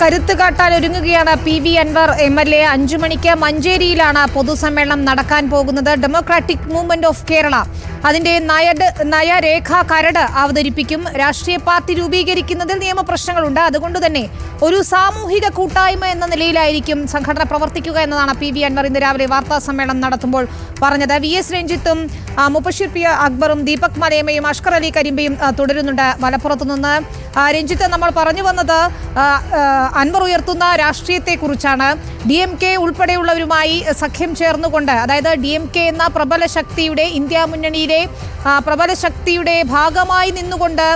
കരുത്ത് കാട്ടാൻ ഒരുങ്ങുകയാണ് P V Anwar. M L A അഞ്ചു മണിക്ക് മഞ്ചേരിയിലാണ് പൊതുസമ്മേളനം നടക്കാൻ പോകുന്നത്. ഡെമോക്രാറ്റിക് മൂവ്മെന്റ് ഓഫ് കേരള അതിന്റെ നയഡ് നയരേഖ കരട് അവതരിപ്പിക്കും. രാഷ്ട്രീയ പാർട്ടി രൂപീകരിക്കുന്നതിൽ നിയമപ്രശ്നങ്ങളുണ്ട് അതുകൊണ്ട് തന്നെ ഒരു സാമൂഹിക കൂട്ടായ്മ എന്ന നിലയിലായിരിക്കും സംഘടന പ്രവർത്തിക്കുക എന്നതാണ് പി വി അൻവർ ഇന്ന് രാവിലെ വാർത്താ സമ്മേളനം നടത്തുമ്പോൾ പറഞ്ഞത്. വി എസ് രഞ്ജിത്തും മുബഷിർ പി അക്ബറും ദീപക് മലയമ്മയും അഷ്കർ അലി കരിമ്പയും തുടരുന്നുണ്ട്. മലപ്പുറത്തു നിന്ന് രഞ്ജിത്ത് നമ്മൾ പറഞ്ഞു വന്നത് അൻവർ ഉയർത്തുന്ന രാഷ്ട്രീയത്തെക്കുറിച്ചാണ് ഡി എം കെ ഉൾപ്പെടെയുള്ളവരുമായി സഖ്യം ചേർന്നുകൊണ്ട് അതായത് ഡി എം കെ എന്ന പ്രബല ശക്തിയുടെ ഇന്ത്യ മുന്നണിയിലെ പ്രബല ശക്തിയുടെ ഭാഗമായി നിന്നുകൊണ്ട്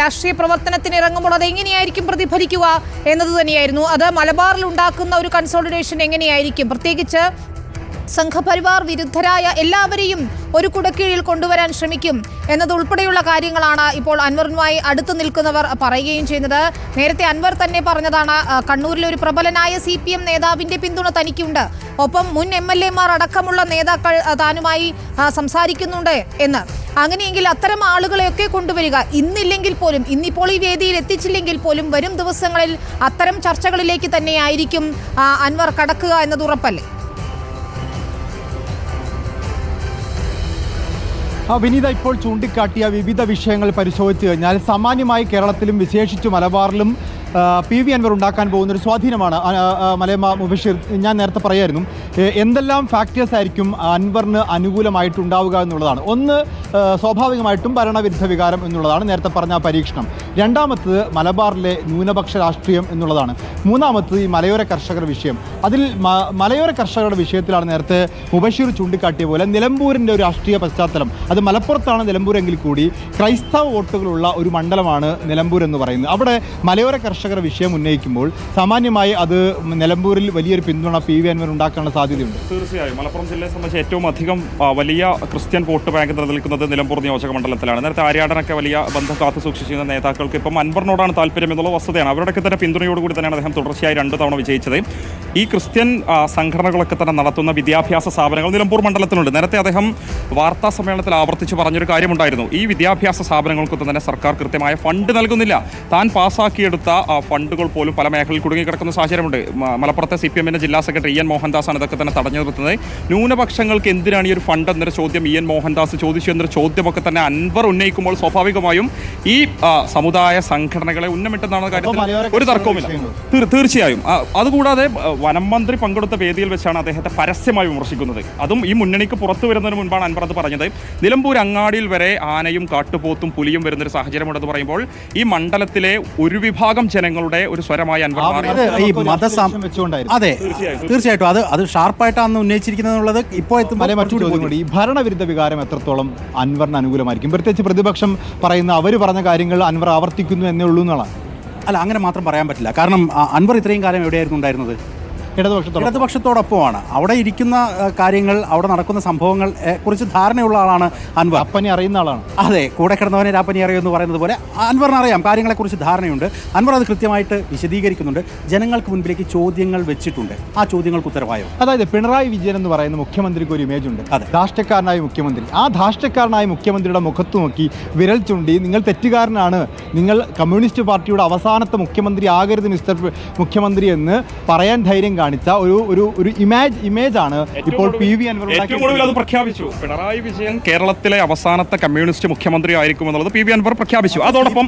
രാഷ്ട്രീയ പ്രവർത്തനത്തിന് ഇറങ്ങുമ്പോൾ അത് എങ്ങനെയായിരിക്കും പ്രതിഫലിക്കുക എന്നത് തന്നെയായിരുന്നു. അത് മലബാറിൽ ഉണ്ടാക്കുന്ന ഒരു കൺസോളിഡേഷൻ എങ്ങനെയായിരിക്കും? പ്രത്യേകിച്ച് സംഘപരിവാർ വിരുദ്ധരായ എല്ലാവരെയും ഒരു കുടക്കീഴിൽ കൊണ്ടുവരാൻ ശ്രമിക്കും എന്നതുൾപ്പെടെയുള്ള കാര്യങ്ങളാണ് ഇപ്പോൾ അൻവറിനുമായി അടുത്തു നിൽക്കുന്നവർ പറയുകയും ചെയ്യുന്നത്. നേരത്തെ അൻവർ തന്നെ പറഞ്ഞതാണ് കണ്ണൂരിലെ ഒരു പ്രബലനായ സി പി എം നേതാവിന്റെ പിന്തുണ തനിക്കുണ്ട്. ഒപ്പം മുൻ എം എൽ അടക്കമുള്ള നേതാക്കൾ താനുമായി സംസാരിക്കുന്നുണ്ട് എന്ന്. അങ്ങനെയെങ്കിൽ അത്തരം ആളുകളെയൊക്കെ കൊണ്ടുവരിക. ഇന്നില്ലെങ്കിൽ പോലും ഇന്നിപ്പോൾ ഈ വേദിയിൽ എത്തിച്ചില്ലെങ്കിൽ പോലും വരും ദിവസങ്ങളിൽ അത്തരം ചർച്ചകളിലേക്ക് തന്നെയായിരിക്കും അൻവർ കടക്കുക എന്നത് ഉറപ്പല്ലേ? വിനീത ഇപ്പോൾ ചൂണ്ടിക്കാട്ടിയ വിവിധ വിഷയങ്ങൾ പരിശോധിച്ച് കഴിഞ്ഞാൽ സാമാന്യമായി കേരളത്തിലും വിശേഷിച്ച് മലബാറിലും പി വി അൻവർ ഉണ്ടാക്കാൻ പോകുന്ന ഒരു സ്വാധീനമാണ് മലയമ്മ മുബഷീർ ഞാൻ നേരത്തെ പറയായിരുന്നു. എന്തെല്ലാം ഫാക്ടേഴ്സ് ആയിരിക്കും അൻവറിന് അനുകൂലമായിട്ടുണ്ടാവുക എന്നുള്ളതാണ്. ഒന്ന് സ്വാഭാവികമായിട്ടും ഭരണവിരുദ്ധ വികാരം എന്നുള്ളതാണ് നേരത്തെ പറഞ്ഞ പരീക്ഷണം. രണ്ടാമത്തത് മലബാറിലെ ന്യൂനപക്ഷ രാഷ്ട്രീയം എന്നുള്ളതാണ്. മൂന്നാമത്തത് ഈ മലയോര കർഷകർ വിഷയം. അതിൽ മലയോര കർഷകരുടെ വിഷയത്തിലാണ് നേരത്തെ മുബഷീർ ചൂണ്ടിക്കാട്ടിയ പോലെ നിലമ്പൂരിന്റെ ഒരു രാഷ്ട്രീയ പശ്ചാത്തലം. അത് മലപ്പുറത്താണ് നിലമ്പൂരെങ്കിൽ കൂടി ക്രൈസ്തവ വോട്ടുകളുള്ള ഒരു മണ്ഡലമാണ് നിലമ്പൂർ എന്ന് പറയുന്നത്. അവിടെ മലയോര കർഷകർ വിഷയം ഉന്നയിക്കുമ്പോൾ സാമാന്യമായി അത് നിലമ്പൂരിൽ വലിയൊരു പിന്തുണ പി വി അൻവർ ഉണ്ടാക്കാനുള്ള സാധ്യതയുണ്ട്. തീർച്ചയായും. മലപ്പുറം ജില്ലയെ സംബന്ധിച്ച് ഏറ്റവും അധികം വലിയ ക്രിസ്ത്യൻ വോട്ട് ബാങ്ക് നിലനിൽക്കുന്നത് നിലമ്പൂർ നിയോജക മണ്ഡലത്തിലാണ് നേരത്തെ ആര്യാടനൊക്കെ വലിയ ബന്ധം കാത്തു സൂക്ഷിച്ചിരുന്ന നേതാക്കൾക്ക് ഇപ്പം അൻവറിനോടാണ് താല്പര്യം എന്നുള്ള വസ്തുതയാണ്. അവരുടെയൊക്കെ തന്നെ പിന്തുണയോടുകൂടി തന്നെയാണ് അദ്ദേഹം തുടർച്ചയായി രണ്ട് തവണ വിജയിച്ചത്. ഈ ക്രിസ്ത്യൻ സംഘടനകളൊക്കെ തന്നെ നടത്തുന്ന വിദ്യാഭ്യാസ സ്ഥാപനങ്ങൾ നിലമ്പൂർ മണ്ഡലത്തിലുണ്ട്. നേരത്തെ അദ്ദേഹം വാർത്താ സമ്മേളനത്തിൽ ആവർത്തിച്ച് പറഞ്ഞൊരു കാര്യമുണ്ടായിരുന്നു. ഈ വിദ്യാഭ്യാസ സ്ഥാപനങ്ങൾക്കൊന്നും തന്നെ സർക്കാർ കൃത്യമായ ഫണ്ട് നൽകുന്നില്ല. താൻ പാസ്സാക്കിയെടുത്ത ഫണ്ടുകൾ പോലും പല മേഖലയിൽ കുടുങ്ങിക്കിടക്കുന്ന സാഹചര്യമുണ്ട്. മലപ്പുറത്തെ സി പി എമ്മിന്റെ ജില്ലാ സെക്രട്ടറി ഇ എൻ മോഹൻദാസാണ് ഇതൊക്കെ തന്നെ തടഞ്ഞു നിർത്തുന്നത്. ന്യൂനപക്ഷങ്ങൾക്ക് എന്തിനാണ് ഈ ഒരു ഫണ്ട് എന്നൊരു ചോദ്യം ഇ എൻ മോഹൻദാസ് ചോദിച്ചു എന്നൊരു ചോദ്യമൊക്കെ തന്നെ അൻവർ ഉന്നയിക്കുമ്പോൾ സ്വാഭാവികമായും ഈ ആ, സമുദായ സംഘടനകളെ ഉന്നമിട്ടെന്നാണ് കാര്യത്തിൽ ഒരു തർക്കവുമില്ല. തീർച്ചയായും. അതുകൂടാതെ വനം മന്ത്രി പങ്കെടുത്ത വേദിയിൽ വെച്ചാണ് അദ്ദേഹത്തെ പരസ്യമായി വിമർശിക്കുന്നത്. അതും ഈ മുന്നണിക്ക് പുറത്തു വരുന്നതിന് മുൻപാണ് അൻപറത്ത് അത് പറഞ്ഞത്. നിലമ്പൂർ അങ്ങാടിയിൽ വരെ ആനയും കാട്ടുപോത്തും പുലിയും വരുന്നൊരു സാഹചര്യമുണ്ടെന്ന് പറയുമ്പോൾ ഈ മണ്ഡലത്തിലെ ഒരു വിഭാഗം ജനങ്ങളുടെ ഒരു സ്വരമായി അൻവർ ഈ മതസം അതെ തീർച്ചയായിട്ടും. അത് അത് ഷാർപ്പായിട്ടാണ് ഉന്നയിച്ചിരിക്കുന്നത് ഇപ്പോൾ ഈ ഭരണവിരുദ്ധ വികാരം എത്രത്തോളം അൻവറിന് അനുകൂലമായിരിക്കും? പ്രത്യേകിച്ച് പ്രതിപക്ഷം പറയുന്ന അവർ പറഞ്ഞ കാര്യങ്ങൾ അൻവർ ആവർത്തിക്കുന്നു എന്നേ ഉള്ളൂ എന്നുള്ളതാണ്. അല്ല അങ്ങനെ മാത്രം പറയാൻ പറ്റില്ല. കാരണം അൻവർ ഇത്രയും കാലം എവിടെയായിരുന്നു ഉണ്ടായിരുന്നത്? ഇടതുപക്ഷത്തോളം ഇടതുപക്ഷത്തോടൊപ്പമാണ്. അവിടെ ഇരിക്കുന്ന കാര്യങ്ങൾ അവിടെ നടക്കുന്ന സംഭവങ്ങൾ കുറിച്ച് ധാരണയുള്ള ആളാണ് അൻവർ. അപ്പനി അറിയുന്ന ആളാണ്. അതെ കൂടെ കിടന്നവനെ രാപ്പനി അറിയുമെന്ന് പറയുന്നത് പോലെ അൻവറിന് അറിയാം. കാര്യങ്ങളെക്കുറിച്ച് ധാരണയുണ്ട്. അൻവർ അത് കൃത്യമായിട്ട് വിശദീകരിക്കുന്നുണ്ട്. ജനങ്ങൾക്ക് മുൻപിലേക്ക് ചോദ്യങ്ങൾ വെച്ചിട്ടുണ്ട്. ആ ചോദ്യങ്ങൾക്ക് ഉത്തരവായോ? അതായത് പിണറായി വിജയൻ എന്ന് പറയുന്ന മുഖ്യമന്ത്രിക്ക് ഒരു ഇമേജ് ഉണ്ട്. അതെ. ധാഷ്ടക്കാരനായ മുഖ്യമന്ത്രി. ആ ധാഷ്ടക്കാരനായ മുഖ്യമന്ത്രിയുടെ മുഖത്ത് നോക്കി വിരൽ ചൂണ്ടി നിങ്ങൾ തെറ്റുകാരനാണ്. നിങ്ങൾ കമ്മ്യൂണിസ്റ്റ് പാർട്ടിയുടെ അവസാനത്തെ മുഖ്യമന്ത്രി ആകരുത് മിസ്റ്റർ മുഖ്യമന്ത്രി എന്ന് പറയാൻ ധൈര്യം കാണിച്ച ഒരു ഒരു ഒരു ഇമേജ് ഇമേജ് ആണ് ഇപ്പോൾ പി വി ഏറ്റവും അത് പ്രഖ്യാപിച്ചു. പിണറായി വിജയൻ കേരളത്തിലെ അവസാനത്തെ കമ്മ്യൂണിസ്റ്റ് മുഖ്യമന്ത്രി ആയിരിക്കും എന്നുള്ളത് പി വി അൻവർ പ്രഖ്യാപിച്ചു അതോടൊപ്പം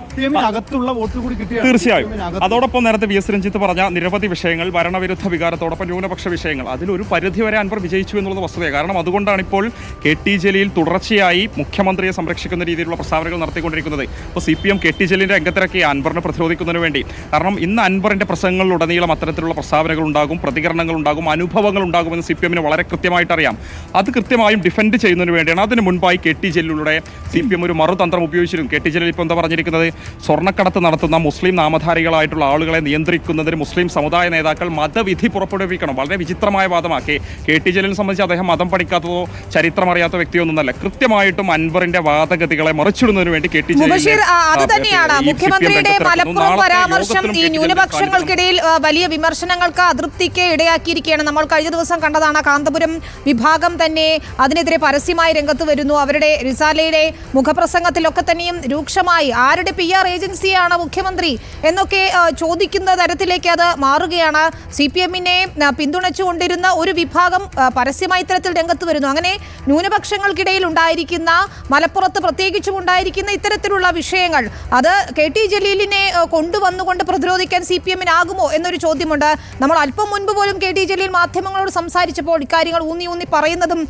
അകത്തുള്ള വോട്ട് കൂടി കിട്ടിയ തീർച്ചയായും. അതോടൊപ്പം നേരത്തെ വി എസ് രഞ്ജിത്ത് പറഞ്ഞ നിരവധി വിഷയങ്ങൾ ഭരണവിരുദ്ധ വികാരത്തോടൊപ്പം ന്യൂനപക്ഷ വിഷയങ്ങൾ. അതിലൊരു പരിധി വരെ അൻവർ വിജയിച്ചു എന്നുള്ളത് വസ്തുതയാണ്. കാരണം അതുകൊണ്ടാണ് ഇപ്പോൾ കെ ടി ജലീൽ തുടർച്ചയായി മുഖ്യമന്ത്രിയെ സംരക്ഷിക്കുന്ന രീതിയിലുള്ള പ്രസ്താവനകൾ നടത്തിക്കൊണ്ടിരിക്കുന്നത്. ഇപ്പോൾ C P M K T ജലീലിന്റെ രംഗത്തിറക്കി അൻവറിനെ പ്രതിരോധിക്കുന്നതിന് വേണ്ടി. കാരണം ഇന്ന് അൻവറിന്റെ പ്രസംഗങ്ങളിലുടനീളം അത്തരത്തിലുള്ള പ്രസ്താവനകൾ ഉണ്ടാകും. പ്രതികരണങ്ങൾ ഉണ്ടാകും അനുഭവങ്ങൾ ഉണ്ടാകുമെന്ന് സി പി എമ്മിന് വളരെ കൃത്യമായിട്ട് അറിയാം അത് കൃത്യമായും ഡിഫെൻഡ് ചെയ്യുന്നതിന് വേണ്ടിയാണ്. അതിന് മുൻപായി കെ ടി ജലീലിലൂടെ സി പി എം ഒരു മറുതന്ത്രം ഉപയോഗിച്ചിരുന്നു. കെ ടി ജലീൽ ഇപ്പോൾ എന്താ പറഞ്ഞിരിക്കുന്നത്? സ്വർണക്കടത്ത് നടത്തുന്ന മുസ്ലിം നാമധാരികളായിട്ടുള്ള ആളുകളെ നിയന്ത്രിക്കുന്നതിന് മുസ്ലിം സമുദായ നേതാക്കൾ മതവിധി പുറപ്പെടുവിക്കണം. വളരെ വിചിത്രമായ വാദമാക്കി. കെ ടി ജലീലിനെ സംബന്ധിച്ച് അദ്ദേഹം മതം പഠിക്കാത്തതോ ചരിത്രം അറിയാത്ത വ്യക്തിയൊന്നുമല്ല കൃത്യമായിട്ടും അൻവറിന്റെ വാദഗതികളെ മറിച്ചിടുന്നതിന് വേണ്ടി കെ ടി ജലിൽ അത് തന്നെയാണ്. മുഖ്യമന്ത്രിയുടെ. മലപ്പുറം പരാമർശം ഈ ന്യൂനപക്ഷങ്ങൾക്കിടയിൽ വലിയ വിമർശനങ്ങൾക്ക് അതൃപ്തിക്ക് പ്രതിസന്ധിക്ക് ഇടയാക്കിയിരിക്കുകയാണ്. നമ്മൾ കഴിഞ്ഞ ദിവസം കണ്ടതാണ് കാന്തപുരം വിഭാഗം തന്നെ അതിനെതിരെ പരസ്യമായി രംഗത്ത് വരുന്നു. അവരുടെ റിസാലയുടെ മുഖപ്രസംഗത്തിലൊക്കെ തന്നെയും രൂക്ഷമായി ആരുടെ പി ആർ ഏജൻസിയാണ് മുഖ്യമന്ത്രി എന്നൊക്കെ ചോദിക്കുന്ന തരത്തിലേക്ക് അത് മാറുകയാണ്. സി പി എമ്മിനെ പിന്തുണച്ചുകൊണ്ടിരുന്ന ഒരു വിഭാഗം പരസ്യമായി ഇത്തരത്തിൽ രംഗത്ത് വരുന്നു. അങ്ങനെ ന്യൂനപക്ഷങ്ങൾക്കിടയിൽ ഉണ്ടായിരിക്കുന്ന മലപ്പുറത്ത് പ്രത്യേകിച്ചും ഉണ്ടായിരിക്കുന്ന ഇത്തരത്തിലുള്ള വിഷയങ്ങൾ അത് കെ ടി ജലീലിനെ കൊണ്ടുവന്നുകൊണ്ട് പ്രതിരോധിക്കാൻ സി പി എമ്മിനാകുമോ എന്നൊരു ചോദ്യമുണ്ട്. നമ്മൾ അല്പം മുൻപ് പോലും കെ ടി ജലീൽ മാധ്യമങ്ങളോട് സംസാരിച്ചപ്പോൾ ഇക്കാര്യങ്ങൾ ഊന്നി ഊന്നി പറയുന്നതും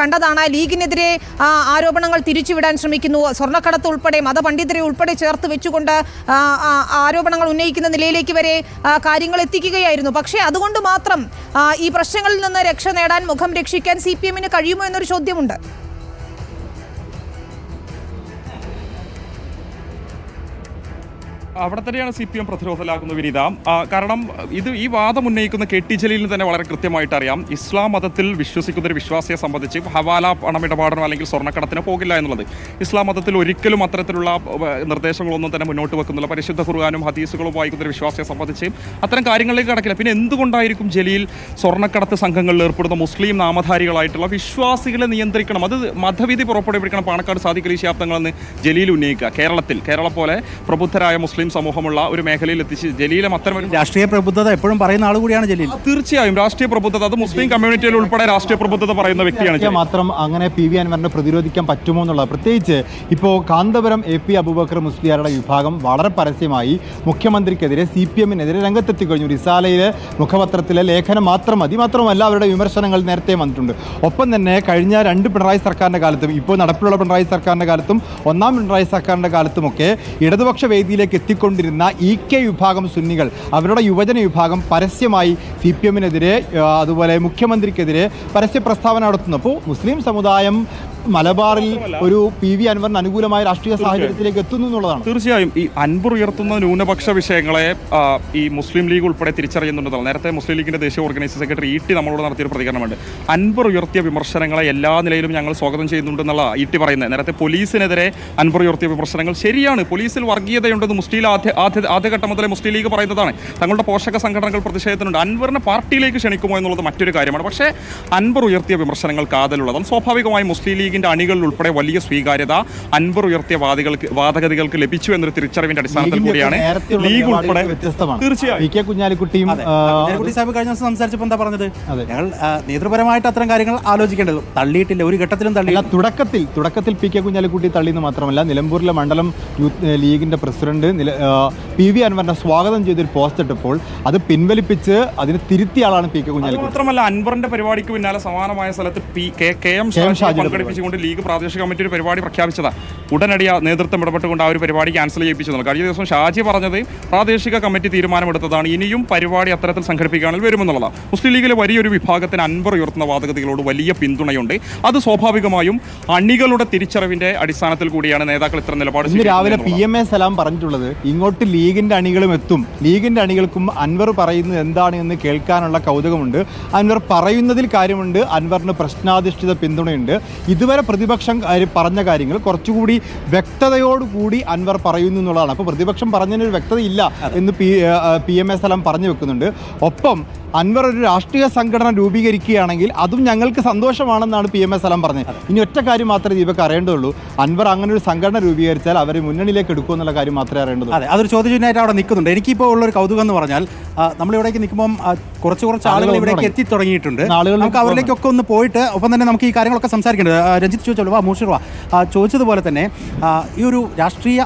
കണ്ടതാണ്. ലീഗിനെതിരെ ആരോപണങ്ങൾ തിരിച്ചുവിടാൻ ശ്രമിക്കുന്നു. സ്വർണക്കടത്ത് ഉൾപ്പെടെ മതപണ്ഡിതരെ ഉൾപ്പെടെ ചേർത്ത് വെച്ചുകൊണ്ട് ആരോപണങ്ങൾ ഉന്നയിക്കുന്ന നിലയിലേക്ക് വരെ കാര്യങ്ങൾ എത്തിക്കുകയായിരുന്നു. പക്ഷേ അതുകൊണ്ട് മാത്രം ഈ പ്രശ്നങ്ങളിൽ നിന്ന് രക്ഷ നേടാൻ മുഖം രക്ഷിക്കാൻ സി പി എമ്മിന് കഴിയുമോ എന്നൊരു ചോദ്യമുണ്ട്. അവിടെ തന്നെയാണ് സി പി എം പ്രതിരോധത്തിലാക്കുന്ന വിനീത കാരണം ഇത് ഈ വാദം ഉന്നയിക്കുന്ന കെ ടി തന്നെ വളരെ കൃത്യമായിട്ട് അറിയാം. ഇസ്ലാം മതത്തിൽ വിശ്വസിക്കുന്ന ഒരു വിശ്വാസിയെ സംബന്ധിച്ച് ഹവാല പണമിടപാടിനോ അല്ലെങ്കിൽ സ്വർണക്കടത്തിനോ പോകില്ല എന്നുള്ളത്. ഇസ്ലാം മതത്തിൽ ഒരിക്കലും അത്തരത്തിലുള്ള നിർദ്ദേശങ്ങളൊന്നും തന്നെ മുന്നോട്ട് വെക്കുന്നില്ല. പരിശുദ്ധ ഖുർആാനും ഹദീസുകളും വായിക്കുന്ന ഒരു വിശ്വാസിയെ സംബന്ധിച്ച് അത്തരം കാര്യങ്ങളിലേക്ക് കടക്കില്ല. പിന്നെ എന്തുകൊണ്ടായിരിക്കും ജലീൽ സ്വർണക്കടത്ത് സംഘങ്ങളിൽ ഏർപ്പെടുന്ന മുസ്ലിം നാമധാരികളായിട്ടുള്ള വിശ്വാസികളെ നിയന്ത്രിക്കണം? അത് മതവിധി പുറപ്പെടുവിക്കണം. പാണക്കാട് സാദിഖലി ശാബ്ദങ്ങളെന്ന് ജലീൽ ഉന്നയിക്കുക. കേരളത്തിൽ കേരള പോലെ പ്രബുദ്ധരായ മുസ്ലിം സമൂഹമുള്ള ഒരു മേഖലയിൽ എത്തിച്ച് ജലീലം അത്തരം രാഷ്ട്രീയ പ്രബുദ്ധത എപ്പോഴും പറയുന്ന ആൾ കൂടിയാണ് ജലീൽ. തീർച്ചയായും രാഷ്ട്രീയ പ്രബുദ്ധത അത് മുസ്ലിം കമ്മ്യൂണിറ്റിയിൽ ഉൾപ്പെടെ രാഷ്ട്രീയ പ്രബുദ്ധത പറയുന്ന വ്യക്തിയാണ് മാത്രം അങ്ങനെ പി വി അൻവറിനെ പ്രതിരോധിക്കാൻ പറ്റുമോ എന്നുള്ളത്. പ്രത്യേകിച്ച് ഇപ്പോൾ കാന്തപുരം എ പി അബൂബക്കർ മുസ്ലിയാരുടെ വിഭാഗം വളരെ പരസ്യമായി മുഖ്യമന്ത്രിക്കെതിരെ സി പി എമ്മിനെതിരെ രംഗത്തെത്തി കഴിഞ്ഞു റിസാലയിലെ മുഖപത്രത്തിലെ ലേഖനം മാത്രം മതി. മാത്രമല്ല അവരുടെ വിമർശനങ്ങൾ നേരത്തെ വന്നിട്ടുണ്ട്. ഒപ്പം തന്നെ കഴിഞ്ഞ രണ്ട് പിണറായി സർക്കാരിന്റെ കാലത്തും ഇപ്പോൾ നടപ്പിലുള്ള പിണറായി സർക്കാരിന്റെ കാലത്തും ഒന്നാം പിണറായി സർക്കാരിന്റെ കാലത്തുമൊക്കെ ഇടതുപക്ഷ വേദിയിലേക്ക് എത്തിക്കൊണ്ടിരുന്ന ഇ കെ വിഭാഗം സുന്നികൾ അവരുടെ യുവജന വിഭാഗം പരസ്യമായി സി പി എമ്മിനെതിരെ അതുപോലെ മുഖ്യമന്ത്രിക്കെതിരെ പരസ്യ പ്രസ്താവന നടത്തുന്നപ്പോൾ മുസ്ലിം സമുദായം മലബാറിൽ ഒരു പി വി അൻവറിന് അനുകൂലമായ രാഷ്ട്രീയ സാഹചര്യത്തിലേക്ക് എത്തുന്നു എന്നുള്ളതാണ്. തീർച്ചയായും ഈ അൻപർ ഉയർത്തുന്ന ന്യൂനപക്ഷ വിഷയങ്ങളെ ഈ മുസ്ലിം ലീഗ് ഉൾപ്പെടെ തിരിച്ചറിയുന്നുണ്ടെന്നാണ്. നേരത്തെ മുസ്ലിം ലീഗിന്റെ ദേശീയ ഓർഗനൈസിംഗ് സെക്രട്ടറി ഇ ടി നമ്മളോട് നടത്തിയൊരു പ്രതികരണമുണ്ട്. അൻപർ ഉയർത്തിയ വിമർശനങ്ങളെ എല്ലാ നിലയിലും ഞങ്ങൾ സ്വാഗതം ചെയ്യുന്നുണ്ടെന്നുള്ള ഇ ടി പറയുന്നത്. നേരത്തെ പോലീസിനെതിരെ അൻപർ ഉയർത്തിയ വിമർശനങ്ങൾ ശരിയാണ്. പോലീസിൽ വർഗീയതയുണ്ടെന്ന് മുസ്ലിം ലീഗ് ആദ്യ ആദ്യ ആദ്യഘട്ടം മുതലേ മുസ്ലിം ലീഗ് പറയുന്നതാണ്. തങ്ങളുടെ പോഷക സംഘടനകൾ പ്രതിഷേധത്തിനുണ്ട്. അൻവറിനെ പാർട്ടിയിലേക്ക് ക്ഷണിക്കുമോ എന്നുള്ളത് മറ്റൊരു കാര്യമാണ്. പക്ഷേ അൻവർ ഉയർത്തിയ വിമർശനങ്ങൾ കാതലുള്ളതാണ് സ്വാഭാവികമായും മുസ്ലിം ലീഗിന്റെ അണികളിൽ ഉൾപ്പെടെ വലിയ സ്വീകാര്യത അൻവർ ഉയർത്തിയ വാദികൾക്ക് വാദഗതികൾക്ക് ലഭിച്ചു എന്നൊരു തിരിച്ചറിവിന്റെ അടിസ്ഥാനത്തിൽ കൂടിയാണ്. ലീഗ് ഉൾപ്പെടെ വ്യത്യസ്തമാണ്. തീർച്ചയായും. കുഞ്ഞാലിക്കുട്ടിയും സാഹിബ് കഴിഞ്ഞ ദിവസം സംസാരിച്ചപ്പോൾ എന്താ പറഞ്ഞത്? ഞങ്ങൾ നേതൃപരമായിട്ട് അത്തരം കാര്യങ്ങൾ ആലോചിക്കേണ്ടത് തള്ളിയിട്ടില്ല ഒരു ഘട്ടത്തിലും തള്ളിയില്ല തുടക്കത്തിൽ തുടക്കത്തിൽ പി കെ കുഞ്ഞാലിക്കുട്ടി തള്ളിയെന്ന് മാത്രമല്ല നിലമ്പൂരിലെ മണ്ഡലം യൂത്ത് ലീഗിന്റെ പ്രസിഡന്റ് പി വി അൻവറിനെ സ്വാഗതം ചെയ്തൊരു പോസ്റ്റ് ഇട്ടപ്പോൾ അത് പിൻവലിപ്പിച്ച് അതിന് തിരുത്തിയ ആളാണ് പി കെ കുഞ്ഞാലിക്കുട്ടി. മാത്രമല്ല അൻവറിന്റെ പരിപാടിക്ക് പിന്നാലെ സമാനമായ സ്ഥലത്ത് P K K M Shaji പങ്കെടുപ്പിച്ചുകൊണ്ട് league പ്രാദേശിക കമ്മിറ്റി ഒരു പരിപാടി പ്രഖ്യാപിച്ചതാ. ഉടനടി നേതൃത്വം ഇടപെട്ടുകൊണ്ട് ആ ഒരു പരിപാടി ക്യാൻസൽ ചെയ്യിപ്പിച്ചു കഴിഞ്ഞ ദിവസം ഷാജി പറഞ്ഞത് പ്രാദേശിക കമ്മിറ്റി തീരുമാനമെടുത്തതാണ്. ഇനിയും പരിപാടി അത്തരത്തിൽ സംഘടിപ്പിക്കുകയാണെങ്കിൽ വരുമെന്നുള്ളതാണ്. മുസ്ലിം ലീഗിലെ വലിയൊരു വിഭാഗത്തിന് അൻവർ ഉയർത്തുന്ന വാദഗതികളോട് വലിയ പിന്തുണയുണ്ട്. അത് സ്വാഭാവികമായും അണികളുടെ തിരിച്ചറിവിന്റെ അടിസ്ഥാനത്തിൽ കൂടിയാണ് നേതാക്കൾ ഇത്തരം നിലപാട് രാവിലെ പി എം എ സലാം പറഞ്ഞിട്ടുള്ളത് ഇങ്ങോട്ട് ലീഗിന്റെ അണികളും എത്തും. ലീഗിന്റെ അണികൾക്കും അൻവർ പറയുന്നത് എന്താണ് എന്ന് കേൾക്കാനുള്ള കൗതുകമുണ്ട്. അൻവർ പറയുന്നതിൽ കാര്യമുണ്ട്. അൻവറിന് പ്രശ്നാധിഷ്ഠിത പിന്തുണയുണ്ട്. ഇതുവരെ പ്രതിപക്ഷം പറഞ്ഞ കാര്യങ്ങൾ കുറച്ചുകൂടി വ്യക്തതയോടുകൂടി അൻവർ പറയുന്നു എന്നുള്ളതാണ്. അപ്പോൾ പ്രതിപക്ഷം പറഞ്ഞതിനൊരു വ്യക്തതയില്ല എന്ന് പി പി എം എ സ്ഥലം പറഞ്ഞു വെക്കുന്നുണ്ട്. ഒപ്പം അൻവർ ഒരു രാഷ്ട്രീയ സംഘടന രൂപീകരിക്കുകയാണെങ്കിൽ അതും ഞങ്ങൾക്ക് സന്തോഷമാണെന്നാണ് പി എം എ സലാം പറഞ്ഞത്. ഇനി ഒറ്റ കാര്യം മാത്രമേ ദീപക്ക് അറിയേണ്ടതുള്ളൂ. അൻവർ അങ്ങനെ ഒരു സംഘടന രൂപീകരിച്ചാൽ അവർ മുന്നണിയിലേക്ക് എടുക്കും എന്നുള്ള കാര്യം മാത്രമേ അറിയേണ്ടതുള്ളൂ. അതെ അതൊരു ചോദ്യചിഹ്നമായിട്ട് അവിടെ നിൽക്കുന്നുണ്ട്. എനിക്കിപ്പോൾ ഉള്ളൊരു കൗതുകം എന്ന് പറഞ്ഞാൽ നമ്മൾ നമ്മളിവിടേക്ക് നിൽക്കുമ്പോൾ കുറച്ച് കുറച്ച് ആളുകൾ ഇവിടേക്ക്. എത്തി തുടങ്ങിയിട്ടുണ്ട്. ആളുകൾ നമുക്ക് അവരിലേക്കൊക്കെ ഒന്ന് പോയിട്ട് ഒപ്പം തന്നെ നമുക്ക് ഈ കാര്യങ്ങളൊക്കെ സംസാരിക്കേണ്ടത് രഞ്ജിത്ത് ചോദിച്ചോളൂ വാ മൂഷിർ വാ. ചോദിച്ചതുപോലെ തന്നെ ഈ ഒരു രാഷ്ട്രീയ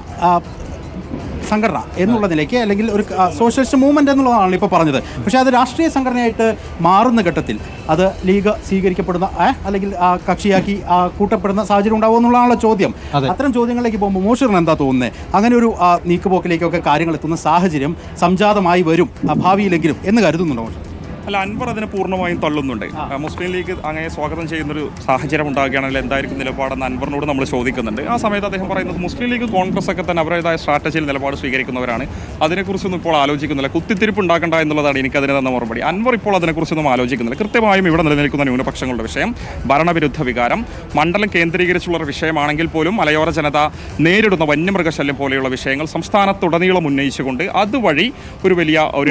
സംഘടന എന്നുള്ള നിലയ്ക്ക് അല്ലെങ്കിൽ ഒരു സോഷ്യലിസ്റ്റ് മൂവ്മെന്റ് എന്നുള്ളതാണ് ഇപ്പോൾ പറഞ്ഞത്. പക്ഷേ അത് രാഷ്ട്രീയ സംഘടനയായിട്ട് മാറുന്ന ഘട്ടത്തിൽ അത് ലീഗ് സ്വീകരിക്കപ്പെടുന്ന അല്ലെങ്കിൽ ആ, കക്ഷിയാക്കി ആ, കൂട്ടപ്പെടുന്ന സാഹചര്യം ഉണ്ടാവും എന്നുള്ളതാണല്ലോ ചോദ്യം. അതെ. അത്തരം ചോദ്യങ്ങളിലേക്ക് പോകുമ്പോൾ മോഷറിന് എന്താ തോന്നുന്നത് അങ്ങനെ ഒരു നീക്കുപോക്കിലേക്കൊക്കെ കാര്യങ്ങൾ എത്തുന്ന സാഹചര്യം സംജാതമായി വരും ഭാവിയിലെങ്കിലും എന്ന് കരുതുന്നുണ്ടോ മോഷിർ അല്ല അൻവർ അതിനെ പൂർണമായും തള്ളുന്നുണ്ട്. മുസ്ലിം ലീഗ് അങ്ങനെ സ്വാഗതം ചെയ്യുന്നൊരു സാഹചര്യം ഉണ്ടാകുകയാണെങ്കിൽ എന്തായിരിക്കും നിലപാടെന്ന് അൻവറിനോട് നമ്മൾ ചോദിക്കുന്നുണ്ട്. ആ സമയത്ത് അദ്ദേഹം പറയുന്നത് മുസ്ലിം ലീഗ് കോൺഗ്രസ് ഒക്കെ തന്നെ അവരുടേതായ സ്ട്രാറ്റജിയിൽ നിലപാട് സ്വീകരിക്കുന്നവരാണ്. അതിനെക്കുറിച്ചൊന്നും ഇപ്പോൾ ആലോചിക്കുന്നില്ല. കുത്തിത്തിരിപ്പ് ഉണ്ടാക്കണ്ട എന്നുള്ളതാണ് എനിക്ക് അതിന് തന്ന മറുപടി. അൻവർ ഇപ്പോൾ അതിനെക്കുറിച്ചൊന്നും ആലോചിക്കുന്നില്ല. കൃത്യമായും ഇവിടെ നിലനിൽക്കുന്ന ന്യൂനപക്ഷങ്ങളുടെ വിഷയം ഭരണവിരുദ്ധ വികാരം മണ്ഡലം കേന്ദ്രീകരിച്ചുള്ള ഒരു വിഷയമാണെങ്കിൽ പോലും മലയോര ജനത നേരിടുന്ന വന്യമൃഗശല്യം പോലെയുള്ള വിഷയങ്ങൾ സംസ്ഥാനത്തുടനീളം ഉന്നയിച്ചുകൊണ്ട് അതുവഴി ഒരു വലിയ ഒരു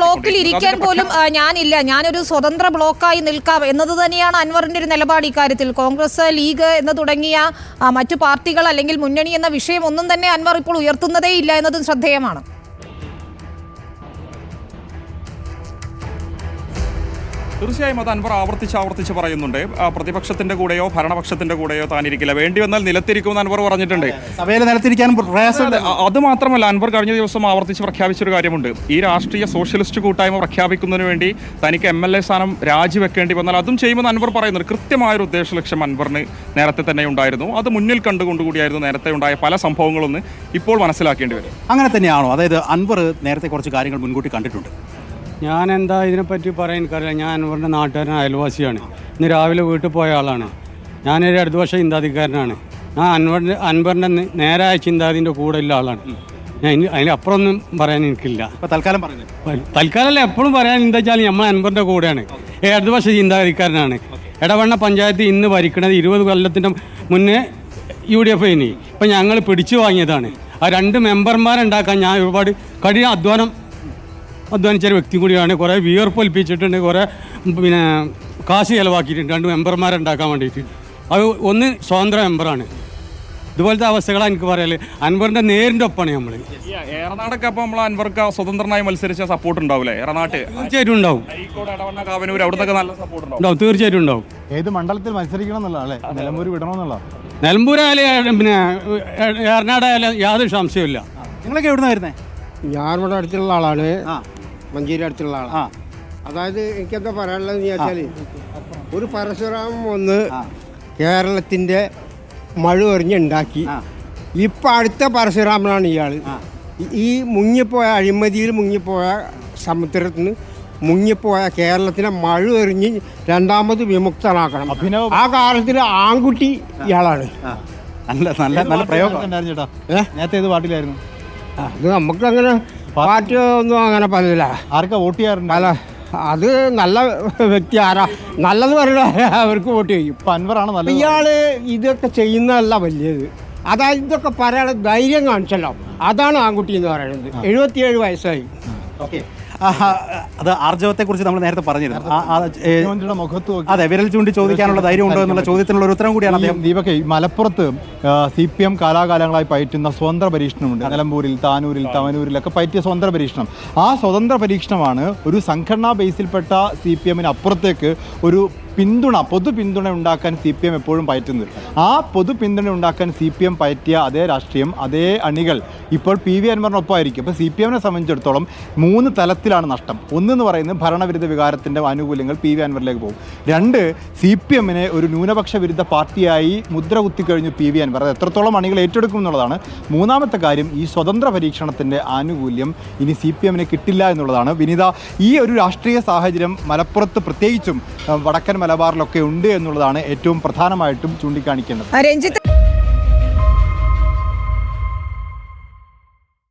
ബ്ലോക്കിൽ ഇരിക്കാൻ പോലും ഞാനില്ല. ഞാനൊരു സ്വതന്ത്ര ബ്ലോക്കായി നിൽക്കാം എന്നത് തന്നെയാണ് അൻവറിന്റെ ഒരു നിലപാട് ഇക്കാര്യത്തിൽ. കോൺഗ്രസ് ലീഗ് എന്ന് തുടങ്ങിയ മറ്റു പാർട്ടികൾ അല്ലെങ്കിൽ മുന്നണി എന്ന വിഷയം ഒന്നും തന്നെ അൻവർ ഇപ്പോൾ ഉയർത്തുന്നതേ ഇല്ല എന്നതും ശ്രദ്ധേയമാണ്. തീർച്ചയായും അത് അൻവർ ആവർത്തിച്ച് ആവർത്തിച്ച് പറയുന്നുണ്ട്. പ്രതിപക്ഷത്തിന്റെ കൂടെയോ ഭരണപക്ഷത്തിന്റെ കൂടെയോ താനിരിക്കില്ല. വേണ്ടി വന്നാൽ നിലത്തിരിക്കുമെന്ന് അൻവർ പറഞ്ഞിട്ടുണ്ട്. സഭയിൽ നിലത്തിരിക്കാൻ അത് മാത്രമല്ല അൻവർ കഴിഞ്ഞ ദിവസം ആവർത്തിച്ച് പ്രഖ്യാപിച്ചൊരു കാര്യമുണ്ട്. ഈ രാഷ്ട്രീയ സോഷ്യലിസ്റ്റ് കൂട്ടായ്മ പ്രഖ്യാപിക്കുന്നതിന് വേണ്ടി തനിക്ക് എം എൽ എ സ്ഥാനം രാജിവെക്കേണ്ടി വന്നാൽ അതും ചെയ്യുമെന്ന് അൻവർ പറയുന്നുണ്ട്. കൃത്യമായൊരു ഉദ്ദേശ ലക്ഷ്യം അൻവറിന് നേരത്തെ തന്നെ ഉണ്ടായിരുന്നു. അത് മുന്നിൽ കണ്ടുകൊണ്ടുകൂടിയായിരുന്നു നേരത്തെ ഉണ്ടായ പല സംഭവങ്ങളൊന്നും ഇപ്പോൾ മനസ്സിലാക്കേണ്ടി വരും. അങ്ങനെ തന്നെയാണോ? അതായത് അൻവർ നേരത്തെ കുറച്ച് കാര്യങ്ങൾ മുൻകൂട്ടി കണ്ടിട്ടുണ്ട്. ഞാൻ എന്താ ഇതിനെപ്പറ്റി പറയാൻ എനിക്കറിയില്ല ഞാൻ അൻവറിന്റെ നാട്ടുകാരൻ അയൽവാസിയാണ്. ഇന്ന് രാവിലെ വീട്ടിൽ പോയ ആളാണ്. ഞാനൊരു അടുത്ത വർഷം ചിന്താതിക്കാരനാണ് ഞാൻ അൻവറിന്റെ അൻവറിന്റെ നേരായ ചിന്താതിന്റെ കൂടെ ഉള്ള ആളാണ്. ഞാൻ അതിന്റെ അപ്പുറമൊന്നും പറയാൻ എനിക്കില്ല. തൽക്കാലം തൽക്കാലമല്ല എപ്പോഴും പറയാൻ എന്താ വെച്ചാൽ നമ്മൾ അൻവറിന്റെ കൂടെയാണ്. ഏ, വർഷം ചിന്താധികാരനാണ് ഇടവണ്ണ പഞ്ചായത്ത് ഇന്ന് ഭരിക്കുന്നത് ഇരുപത് കൊല്ലത്തിന്റെ മുന്നേ യു ഡി എഫ് ഇനി ഇപ്പം ഞങ്ങൾ പിടിച്ചു വാങ്ങിയതാണ്. ആ രണ്ട് മെമ്പർമാരുണ്ടാക്കാൻ ഞാൻ ഒരുപാട് കഠിന അധ്വാനം അധ്വാനിച്ച ഒരു വ്യക്തി കൂടിയാണ്. കുറേ വിയർപ്പൊലിപ്പിച്ചിട്ടുണ്ട്. കുറേ പിന്നെ കാശ് ചിലവാക്കിയിട്ടുണ്ട്. രണ്ട് മെമ്പർമാരെ ഉണ്ടാക്കാൻ വേണ്ടിയിട്ട്. അത് ഒന്ന് സ്വതന്ത്ര മെമ്പറാണ്. ഇതുപോലത്തെ അവസ്ഥകളാണ് എനിക്ക് പറയാൽ. അൻവറിന്റെ നേരിന്റെ ഒപ്പാണ് നമ്മൾ ഏറനാടൊക്കെ അപ്പൊ നമ്മൾ അൻവർക്ക് സ്വതന്ത്രനായി മത്സരിച്ച സപ്പോർട്ട് ഉണ്ടാവില്ലേ ഏറനാട്ട്? തീർച്ചയായിട്ടും ഉണ്ടാവും. അവിടുത്തെ നല്ല സപ്പോർട്ട് ഉണ്ടാവും. തീർച്ചയായിട്ടും ഉണ്ടാവും. ഏത് മണ്ഡലത്തിൽ മത്സരിക്കണം എന്നുള്ള അല്ലേ? നിലമ്പൂർ വിടണമെന്നുള്ള നിലമ്പൂരായാലും പിന്നെ ഏറനാടായാലും യാതൊരു സംശയമില്ല നിങ്ങളൊക്കെ എവിടെ നിന്നായിരുന്നേ ഞാൻ ഞാനിവിടെ അടുത്തുള്ള ആളാണ്. ആ. മഞ്ചേരി അടുത്തുള്ള ആ. ആളാണ് അതായത് എനിക്കെന്താ പറയാനുള്ളതെന്ന് വെച്ചാൽ ഒരു പരശുരാമം വന്ന് കേരളത്തിന്റെ മഴ എറിഞ്ഞുണ്ടാക്കി ഇപ്പൊ ഇപ്പം അടുത്ത പരശുരാമനാണ് ഇയാൾ ഈ മുങ്ങിപ്പോയ അഴിമതിയിൽ മുങ്ങിപ്പോയ സമുദ്രത്തിന് മുങ്ങിപ്പോയ കേരളത്തിനെ മഴ എറിഞ്ഞ് രണ്ടാമത് വിമുക്തനാക്കണം. ആ കാലത്തിൽ ആൺകുട്ടി ഇയാളാണ്. നല്ല നല്ല നല്ല പ്രയോഗം. നേരത്തെ ഏത് പാട്ടിലായിരുന്നു അത് നമുക്ക് അങ്ങനെ പാർട്ടി ഒന്നും അങ്ങനെ പതില്ല ആർക്കാ വോട്ട് ചെയ്യാറുണ്ട്? അല്ല അത് നല്ല വ്യക്തി ആരാ? നല്ലത് പറയുന്ന അവർക്ക് വോട്ട് ചെയ്യും. ഇപ്പൊ അൻവറാണ് നല്ലത് ഇയാൾ ഇതൊക്കെ ചെയ്യുന്നതല്ല വലിയത്. അതായത് ഇതൊക്കെ പറയാനുള്ള ധൈര്യം കാണിച്ചല്ലോ. അതാണ് ആൺകുട്ടി എന്ന് പറയുന്നത്. എഴുപത്തിയേഴ് വയസ്സായി. ഓക്കെ. അത് ആർജവത്തെ കുറിച്ച് നമ്മൾ നേരത്തെ പറഞ്ഞിരുന്നു. അതെ വിരൽ ചൂണ്ടി ചോദിക്കാനുള്ള ധൈര്യം ഉണ്ടോ എന്നുള്ള ചോദ്യത്തിനുള്ള ഒരു ഉത്തരം കൂടിയാണ് അദ്ദേഹം ദീപക് മലപ്പുറത്ത് സി പി എം കാലാകാലങ്ങളായി പയറ്റുന്ന സ്വതന്ത്ര പരീക്ഷണമുണ്ട്. നിലമ്പൂരിൽ താനൂരിൽ തവനൂരിലൊക്കെ പയറ്റിയ സ്വതന്ത്ര പരീക്ഷണം. ആ സ്വതന്ത്ര പരീക്ഷണമാണ് ഒരു സംഘടനാ ബേസിൽപ്പെട്ട സി പി എമ്മിന് അപ്പുറത്തേക്ക് ഒരു പിന്തുണ പൊതു പിന്തുണ ഉണ്ടാക്കാൻ സി പി എം എപ്പോഴും പയറ്റുന്നത്. ആ പൊതു പിന്തുണ ഉണ്ടാക്കാൻ സി പി എം പയറ്റിയ അതേ രാഷ്ട്രീയം അതേ അണികൾ ഇപ്പോൾ പി വി അൻവറിനൊപ്പമായിരിക്കും. അപ്പോൾ സി പി എമ്മിനെ സംബന്ധിച്ചിടത്തോളം മൂന്ന് തലത്തിലാണ് നഷ്ടം. ഒന്നെന്ന് പറയുന്നത് ഭരണവിരുദ്ധ വികാരത്തിന്റെ ആനുകൂല്യങ്ങൾ പി വി അൻവറിലേക്ക് പോകും. രണ്ട് സി പി എമ്മിനെ ഒരു ന്യൂനപക്ഷ വിരുദ്ധ പാർട്ടിയായി മുദ്ര കുത്തിക്കഴിഞ്ഞു പി വി അൻവർ. അത് എത്രത്തോളം അണികൾ ഏറ്റെടുക്കും എന്നുള്ളതാണ്. മൂന്നാമത്തെ കാര്യം ഈ സ്വതന്ത്ര പരീക്ഷണത്തിന്റെ ആനുകൂല്യം ഇനി സി പി എമ്മിന് കിട്ടില്ല എന്നുള്ളതാണ്. വിനിത ഈ ഒരു രാഷ്ട്രീയ സാഹചര്യം മലപ്പുറത്ത് പ്രത്യേകിച്ചും വടക്കൻ മലബാറിലൊക്കെ ഉണ്ട് എന്നുള്ളതാണ് ഏറ്റവും പ്രധാനമായിട്ടും ചൂണ്ടിക്കാണിക്കേണ്ടത്. രഞ്ജിത്ത്